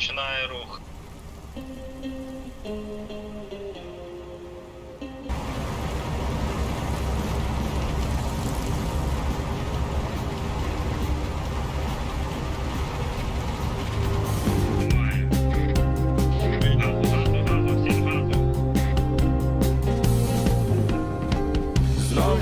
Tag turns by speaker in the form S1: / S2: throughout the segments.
S1: починає рух.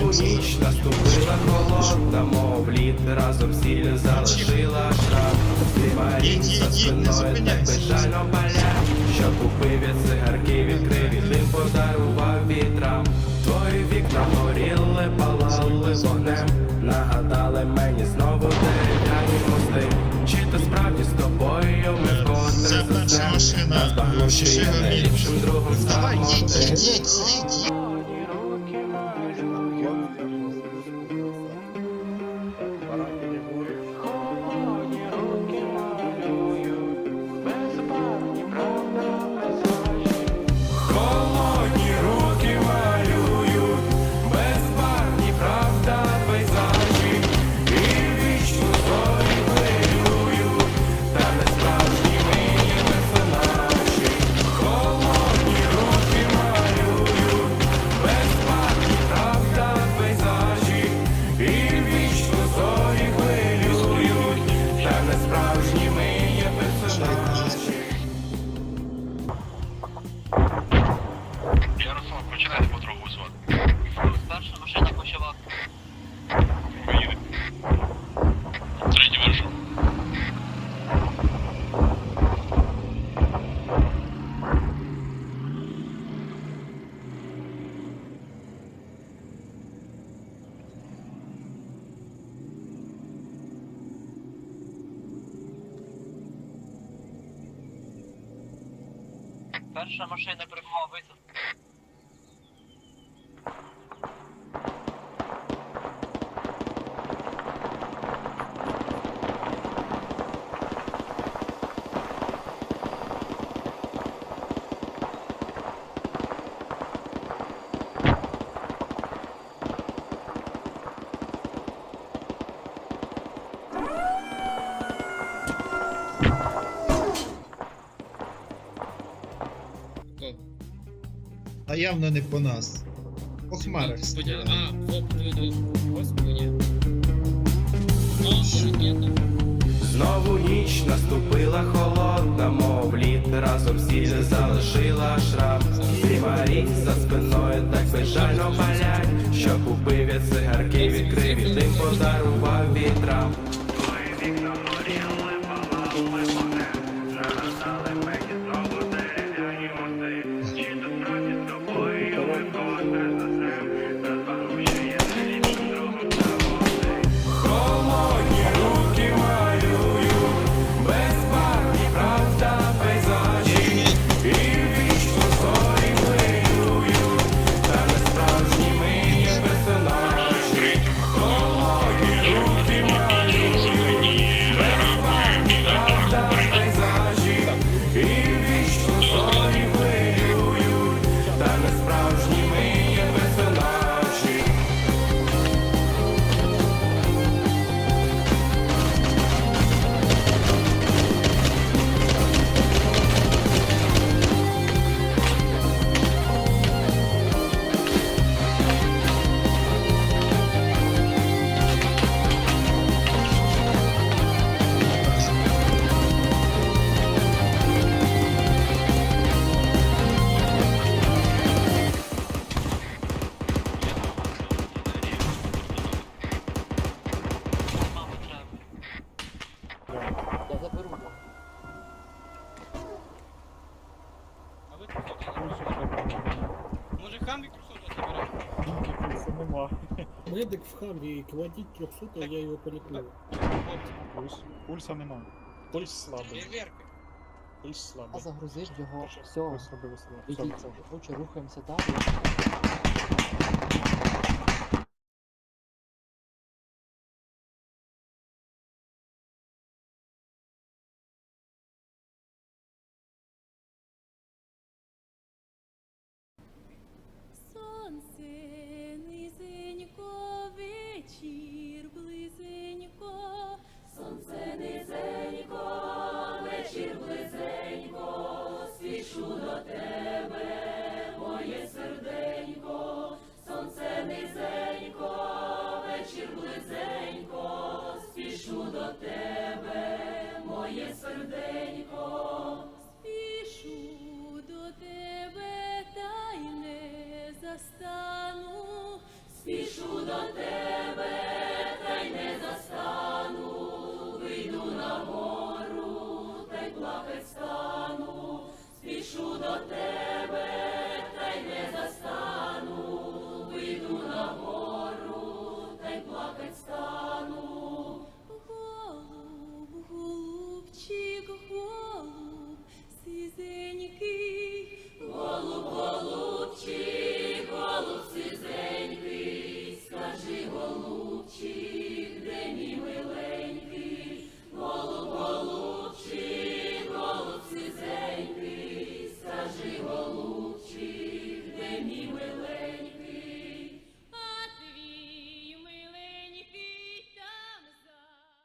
S2: Ніч наступила холодна, мов лід разом сіль залишила шрам. Димарі за спиною так безжально паля, що купив від цигарки, відкрив і дим подарував вітрам. Твої вікна горіли, палали вогнем, нагадали мені знову дерев'яні мости. Чи то справді з тобою ми вкотре заснем, нас багнувши я найліпшим другом став
S1: їдь, починайте потроху визвати.
S3: Перша машина почала.
S1: Поїде. Третій вийшов.
S3: Перша машина прибула висадку.
S4: А явно не по нас. По хмарах
S5: господи.
S2: Знову ніч наступила холодна, мов лід разом сіль залишила шрам. Димарі за спиною так безжально палять, що купив я цигарки, відкрив і дим подарував
S5: Хамвік 300 забирай. Це нема.
S6: Медик в хамві, кладіть 300, а я його полікую.
S5: Хлопці,
S7: Пульс. Пульса нема. Пульс слабий. Пульс Пульс
S8: А слабий. загрузиш його. Все,
S7: Пульс робив слабий. Все,
S8: йдіть.
S7: це.
S8: Руче рухаємося далі.
S9: Спішу до тебе та й не застану, спішу до тебе